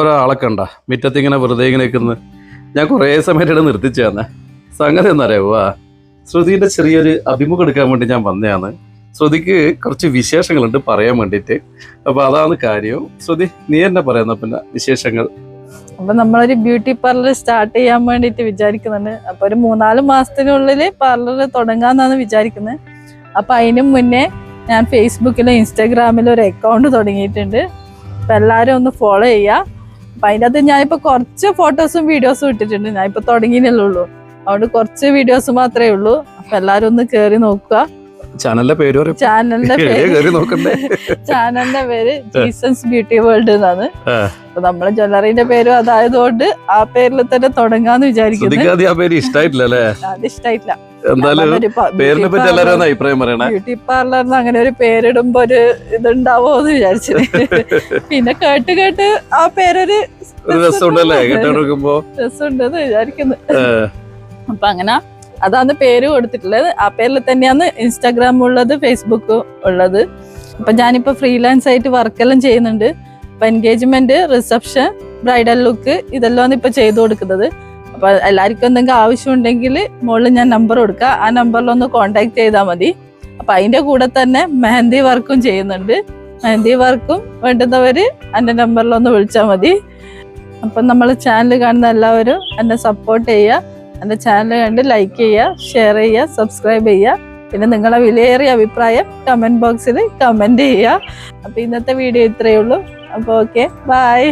ഒരാളെ കണ്ട. മുറ്റത്തിങ്ങനെ വെറുതെ ഇങ്ങനെ നിൽക്കുന്നത് ഞാൻ കുറേ സമയത്തിടെ നിർത്തിച്ചു തന്നെ സംഗതി എന്നറിയാവുക ശ്രുതിന്റെ ചെറിയൊരു അഭിമുഖം എടുക്കാൻ വേണ്ടി ഞാൻ വന്നതാണ്. ശ്രുതിക്ക് കുറച്ച് വിശേഷങ്ങളുണ്ട് പറയാൻ വേണ്ടിയിട്ട്. അപ്പൊ അതാണ് കാര്യം. ശ്രുതി നീ എന്നെ പറയുന്ന? പിന്നെ വിശേഷങ്ങൾ? അപ്പൊ നമ്മളൊരു ബ്യൂട്ടി പാർലർ സ്റ്റാർട്ട് ചെയ്യാൻ വേണ്ടിയിട്ട് വിചാരിക്കുന്നുണ്ട്. അപ്പൊ ഒരു മൂന്നാൽ മാസത്തിനുള്ളിൽ പാർലർ തുടങ്ങാന്നാണ് വിചാരിക്കുന്നത് അപ്പൊ അതിനു മുന്നേ ഞാൻ ഫേസ്ബുക്കിലും ഇൻസ്റ്റാഗ്രാമിലും ഒരു അക്കൗണ്ട് തുടങ്ങിയിട്ടുണ്ട്. അപ്പൊ എല്ലാരും ഒന്ന് ഫോളോ ചെയ്യാ. അപ്പൊ അതിനകത്ത് ഞാനിപ്പോ കുറച്ച് ഫോട്ടോസും വീഡിയോസും ഇട്ടിട്ടുണ്ട്. ഞാൻ ഇപ്പൊ തുടങ്ങിയല്ലേ ഉള്ളൂ. അതുകൊണ്ട് കുറച്ച് വീഡിയോസ് മാത്രമേ ഉള്ളൂ. അപ്പൊ എല്ലാരും ഒന്ന് കേറി നോക്കുക. ചാനലിന്റെ പേര് ചാനലിന്റെ പേര്. ചാനലിന്റെ പേര് ജീസൻസ് ബ്യൂട്ടി വേൾഡ് എന്നാണ്. അപ്പൊ നമ്മളെ ജ്വല്ലറിന്റെ പേരും അതായതുകൊണ്ട് ആ പേരിൽ തന്നെ തുടങ്ങാന്ന് വിചാരിക്കുന്നു. ഇഷ്ടായിട്ടില്ല അത് ഇഷ്ടായിട്ടില്ല. എന്തായാലും പേരിനെ പറ്റി എല്ലാവരും ഒന്ന് അഭിപ്രായം പറയണേ. ബ്യൂട്ടി പാർലറിന് അങ്ങനെ ഒരു പേരിടുമ്പോ ഒരു ഇതുണ്ടാവോ എന്ന് വിചാരിച്ചു പിന്നെ കേട്ട് കേട്ട് ആ പേരൊരു രസമുണ്ടല്ലേ? കേട്ടോണ്ടിരിക്കുമ്പോ രസമുണ്ടെന്ന് വിചാരിക്കുന്നു. അപ്പൊ അങ്ങനെ അതാണ് പേര് കൊടുത്തിട്ടുള്ളത്. ആ പേരിൽ തന്നെയാണ് ഇൻസ്റ്റാഗ്രാം ഉള്ളത് ഫേസ്ബുക്ക് ഉള്ളത്. അപ്പൊ ഞാനിപ്പോ ഫ്രീലാൻസ് ആയിട്ട് വർക്കെല്ലാം ചെയ്യുന്നുണ്ട്. അപ്പൊ എൻഗേജ്മെന്റ് റിസപ്ഷൻ ബ്രൈഡൽ ലുക്ക് ഇതെല്ലാം ഇപ്പൊ ചെയ്തു കൊടുക്കുന്നത്. അപ്പൊ എല്ലാവർക്കും എന്തെങ്കിലും ആവശ്യമുണ്ടെങ്കിൽ മുകളിൽ ഞാൻ നമ്പർ കൊടുക്കുക ആ നമ്പറിൽ ഒന്ന് കോണ്ടാക്ട് ചെയ്താൽ മതി. അപ്പൊ അതിന്റെ കൂടെ തന്നെ മെഹന്തി വർക്കും ചെയ്യുന്നുണ്ട്. മെഹന്തി വർക്കും വേണ്ടുന്നവര് എന്റെ നമ്പറിൽ ഒന്ന് വിളിച്ചാൽ മതി. അപ്പം നമ്മൾ ചാനൽ കാണുന്ന എല്ലാവരും എന്നെ സപ്പോർട്ട് ചെയ്യുക. എന്റെ ചാനൽ കണ്ട് ലൈക്ക് ചെയ്യുക ഷെയർ ചെയ്യുക സബ്സ്ക്രൈബ് ചെയ്യുക. പിന്നെ നിങ്ങളെ വിലയേറിയ അഭിപ്രായം കമന്റ് ബോക്സിൽ കമന്റ് ചെയ്യുക. അപ്പോൾ ഇന്നത്തെ വീഡിയോ ഇത്രയേ ഉള്ളൂ. അപ്പോൾ ഓക്കെ ബൈ